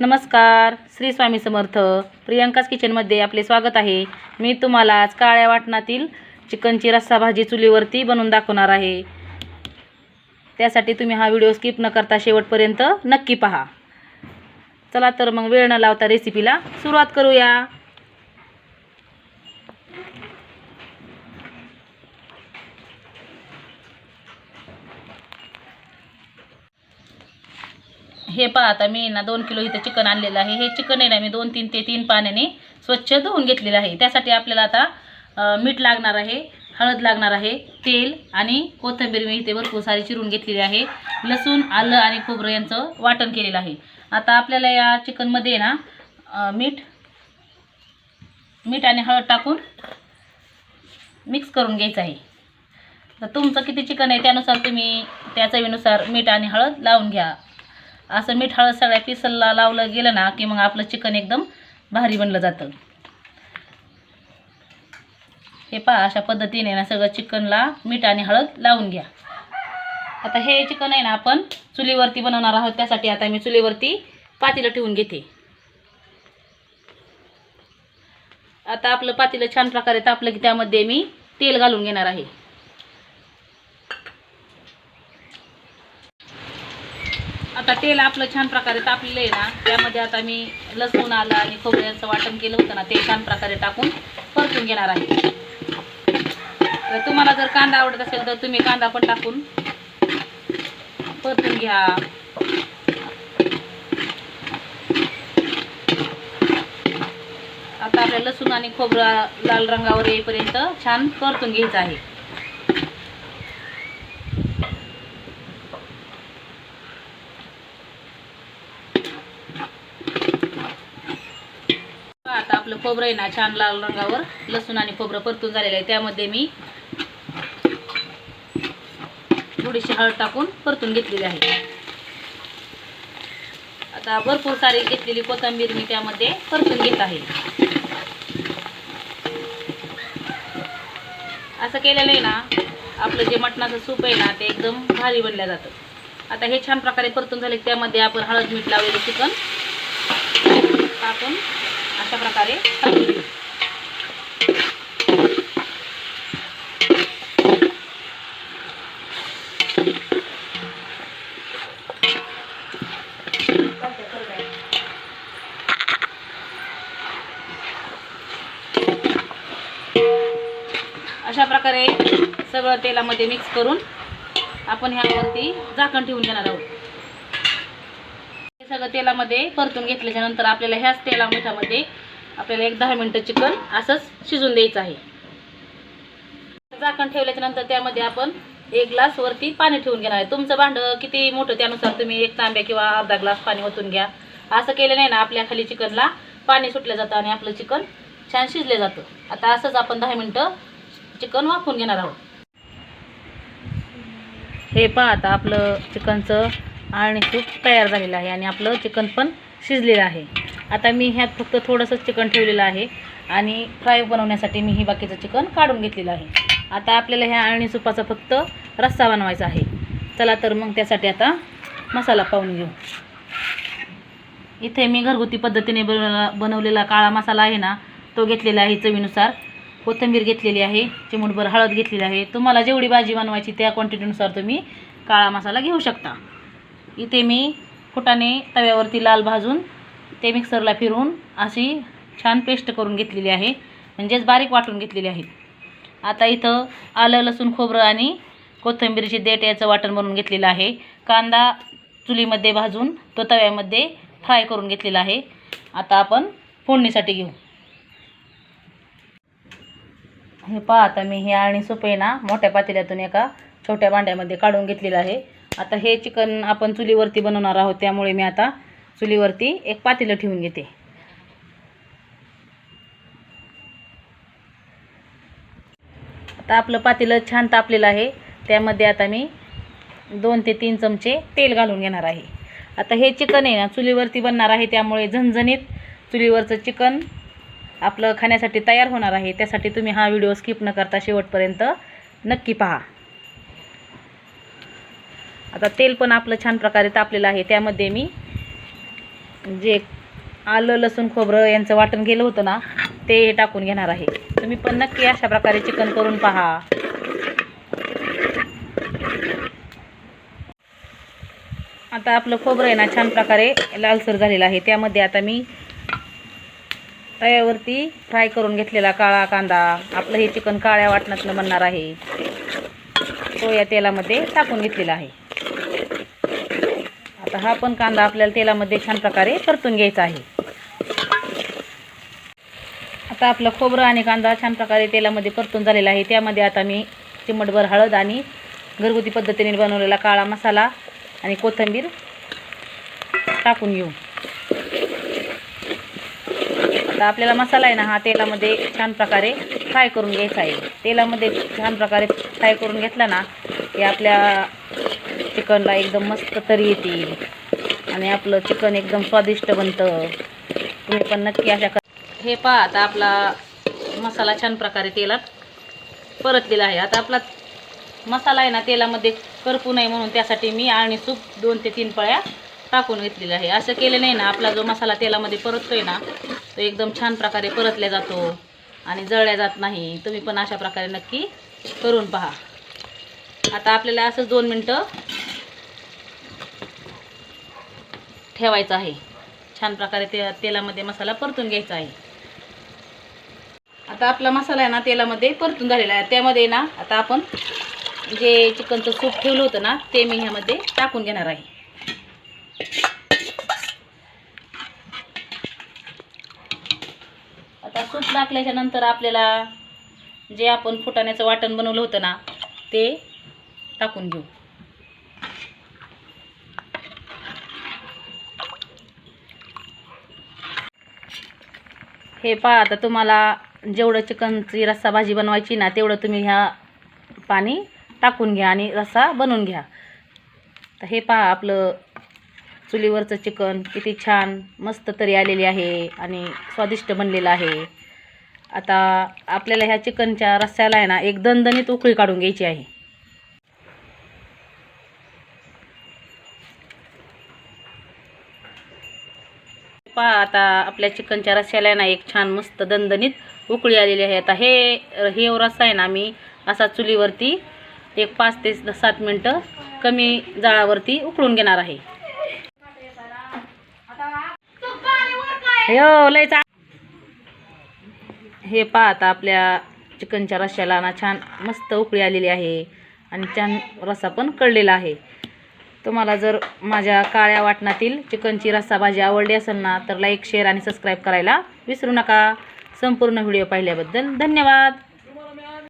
नमस्कार श्री स्वामी समर्थ. प्रियंकाच किचनमध्ये आपले स्वागत आहे. मी तुम्हाला आज काळ्या वाटणातील चिकनची रस्सा भाजी चुलीवरती बनवून दाखवणार आहे. त्यासाठी तुम्ही हा व्हिडिओ स्किप न करता शेवटपर्यंत नक्की पहा. चला तर मग वेळ न लावता रेसिपीला सुरुवात करूया. हे पहा आता मी ना दोन किलो इथं चिकन आणलेलं आहे. हे चिकन आहे ना मी दोन तीन ते तीन पाण्याने स्वच्छ धुवून घेतलेलं आहे. त्यासाठी आपल्याला आता मीठ लागणार आहे हळद लागणार आहे तेल आणि कोथिंबीर मी इथे भरपूर सारी चिरून घेतलेली आहे. लसूण आलं आणि खोबरं यांचं वाटण केलेलं आहे. आता आपल्याला या चिकनमध्ये ना मीठ मीठ आणि हळद टाकून मिक्स करून घ्यायचं आहे. तर तुमचं किती चिकन आहे त्यानुसार तुम्ही त्या चवीनुसार मीठ आणि हळद लावून घ्या. असं मीठ हळद सगळ्या पिसलला लावलं गेलं ना की मग आपलं चिकन एकदम भारी बनलं जातं. हे पहा अशा पद्धतीने ना सगळं चिकनला मीठ आणि हळद लावून घ्या. आता हे चिकन आहे ना आपण चुलीवरती बनवणार आहोत त्यासाठी आता मी चुलीवरती पातीलं ठेवून घेते. आता आपलं पातीलं छान प्रकारे तापलं की त्यामध्ये मी तेल घालून घेणार आहे. आता तेल आपलं छान प्रकारे तापलेलं आहे ना त्यामध्ये आता मी लसूण आलं आणि खोबऱ्याचं वाटण केलं होतं ना ते छान प्रकारे टाकून परतून घेणार आहे. तर तुम्हाला जर कांदा आवडत असेल तर तुम्ही कांदा पण टाकून परतून घ्या. आता आपल्या लसूण आणि खोबरं लाल रंगावर येईपर्यंत छान परतून घ्यायचं आहे पहा आता आपलं खोबरं आहे ना छान लाल रंगावर लसूण आणि खोबरं परतून झालेलं आहे. त्यामध्ये मी थोडीशी हळद टाकून परतून घेतलेली आहे. आता भरपूर सारी घेतलेली कोथिंबीर मी त्यामध्ये परतून घेत आहे. असं केलेलं आहे ना आपलं जे मटणाचं सूप आहे ना ते एकदम भारी बनलं जातं. आता हे छान प्रकारे परतून झाले त्यामध्ये आपण हळद मीठ लावलेलं चिकन टाकून अशा प्रकारे अशा प्रकारे सगळं तेलामध्ये मिक्स करून आपण ह्यावरती झाकण ठेवून घेणार आहोत. सगळं तेलामध्ये परतून घेतल्याच्या नंतर आपल्याला ह्याच तेला मिठामध्ये आपल्याला एक दहा मिनटं चिकन असंच शिजून द्यायचं आहे. झाकण ठेवल्याच्या नंतर त्यामध्ये आपण एक ग्लास वरती पाणी ठेवून घेणार आहे. तुमचं भांडं किती मोठं त्यानुसार तुम्ही एक तांब्या किंवा अर्धा ग्लास पाणी ओतून घ्या. असं केलं नाही ना आपल्या खाली चिकनला पाणी सुटलं जातं आणि आपलं चिकन छान शिजलं जातं. आता असंच आपण दहा मिनटं चिकन वाफवून घेणार आहोत. हे पहा आता आपलं चिकनचं आणि सूप तयार झालेलं आहे आणि आपलं चिकन पण शिजलेलं आहे. आता मी ह्यात फक्त थोडंसं चिकन ठेवलेलं आहे आणि फ्राय बनवण्यासाठी मी ही बाकीचं चिकन काढून घेतलेलं आहे. आता आपल्याला ह्या आणि सुपाचा फक्त रस्सा बनवायचा आहे. चला तर मग त्यासाठी आता मसाला पाहून घेऊ. इथे मी घरगुती पद्धतीने बनवला बनवलेला काळा मसाला आहे ना तो घेतलेला आहे चवीनुसार. कोथिंबीर घेतलेली आहे चिमूटभर हळद घेतलेली आहे. तुम्हाला जेवढी भाजी बनवायची त्या क्वांटिटीनुसार तुम्ही काळा मसाला घेऊ शकता. इथे मी फुटाने तव्यावरती लाल भाजून ते मिक्सरला फिरवून अशी छान पेस्ट करून घेतलेली आहे. म्हणजेच बारीक वाटून घेतलेली आहे. आता इथं आलं लसूण खोबरं आणि कोथिंबीरची देठ याचं वाटण बनवून घेतलेलं आहे. कांदा चुलीमध्ये भाजून तो तव्यामध्ये फ्राय करून घेतलेला आहे. आता आपण फोडणीसाठी घेऊ. हे पहा आता मी हे आणि सुपेना मोठ्या पातेल्यातून एका छोट्या भांड्यामध्ये काढून घेतलेलं आहे. आता हे चिकन आपण चुलीवरती बनवणार आहोत त्यामुळे मी आता चुलीवरती एक पातेलं ठेवून घेते. आता आपलं पातेलं छान तापलेलं आहे त्यामध्ये आता मी दोन ते तीन चमचे तेल घालून घेणार आहे. आता हे चिकन आहे ना चुलीवरती बनणार आहे त्यामुळे झणझणीत चुलीवरचं चिकन आपलं खाण्यासाठी तयार होणार आहे त्यासाठी तुम्ही हा व्हिडिओ स्किप न करता शेवटपर्यंत नक्की पहा. आता तेल पण आपलं छान प्रकारे तापलेलं आहे. त्यामध्ये मी जे आलं लसूण खोबरं यांचं वाटण गेलं होतं ना ते टाकून घेणार आहे. तुम्ही पण नक्की अशा प्रकारे चिकन करून पहा. आता आपलं खोबरं आहे ना छान प्रकारे लालसर झालेलं आहे. त्यामध्ये आता मी तव्यावरती फ्राय करून घेतलेला काळा कांदा आपलं हे चिकन काळ्या वाटणातलं म्हणणार आहे. तो या तेलामध्ये टाकून घेतलेला आहे. आता हा पण कांदा आपल्याला तेलामध्ये छान प्रकारे परतून घ्यायचा आहे. आता आपलं खोबरं आणि कांदा छान प्रकारे तेलामध्ये परतून झालेला आहे. त्यामध्ये आता मी चिमटभर हळद आणि घरगुती पद्धतीने बनवलेला काळा मसाला आणि कोथिंबीर टाकून घेऊ. आता आपल्याला मसाला आहे ना हा तेलामध्ये छान प्रकारे फ्राय करून घ्यायचा आहे. तेलामध्ये छान प्रकारे फ्राय करून घेतला ना की आपल्या चिकनला एकदम मस्त तरी येतील आणि आपलं चिकन एकदम स्वादिष्ट बनतं. तुम्ही पण नक्की अशा कर. हे पहा आता आपला मसाला छान प्रकारे तेलात परतलेला आहे. आता आपला मसाला आहे ना तेलामध्ये करपू नये म्हणून त्यासाठी मी आणि सूप दोन ते तीन पळ्या टाकून घेतलेलं आहे. असं केलं नाही ना आपला जो मसाला तेलामध्ये परततोय ना तो एकदम छान प्रकारे परतल्या जातो आणि जळल्या जात नाही. तुम्ही पण अशा प्रकारे नक्की करून पहा. आता आपल्याला असंच दोन मिनटं ठेवायचं आहे. छान प्रकारे ते तेलामध्ये मसाला परतून घ्यायचा आहे. आता आपला मसाला आहे ना तेलामध्ये परतून झालेला आहे. त्यामध्ये ना आता आपण जे चिकनचं सूप ठेवलं होतं ना ते मी ह्यामध्ये टाकून घेणार आहे. आता सूप टाकल्याच्या नंतर आपल्याला जे आपण फुटाण्याचं वाटण बनवलं होतं ना ते टाकून घेऊ. हे पहा आता तुम्हाला जेवढं चिकनची रस्सा भाजी बनवायची ना तेवढं तुम्ही ह्या पाणी टाकून घ्या आणि रस्सा बनवून घ्या. तर हे पहा आपलं चुलीवरचं चिकन किती छान मस्त तरी आलेली आहे आणि स्वादिष्ट बनलेलं आहे. आता आपल्याला ह्या चिकनच्या रस्स्याला आहे ना एक दणदणीत उकळी काढून घ्यायची आहे. पहा आता आपल्या चिकनच्या रस्याला आहे ना एक छान मस्त दणदणीत उकळी आलेली आहे. आता हे हे रस्सा आहे ना मी असा चुलीवरती एक पाच ते सात मिनटं कमी जाळावरती उकळून घेणार आहे. हे पहा आता आपल्या चिकनच्या रश्श्याला ना छान मस्त उकळी आलेली आहे. आणि छान रस्सा पण कळलेला आहे. तुम्हाला जर माझ्या काळ्या वाटणातील चिकनची रस्सा भाजी आवडली असेल ना तर लाईक शेअर आणि सबस्क्राईब करायला विसरू नका. संपूर्ण व्हिडिओ पाहिल्याबद्दल धन्यवाद.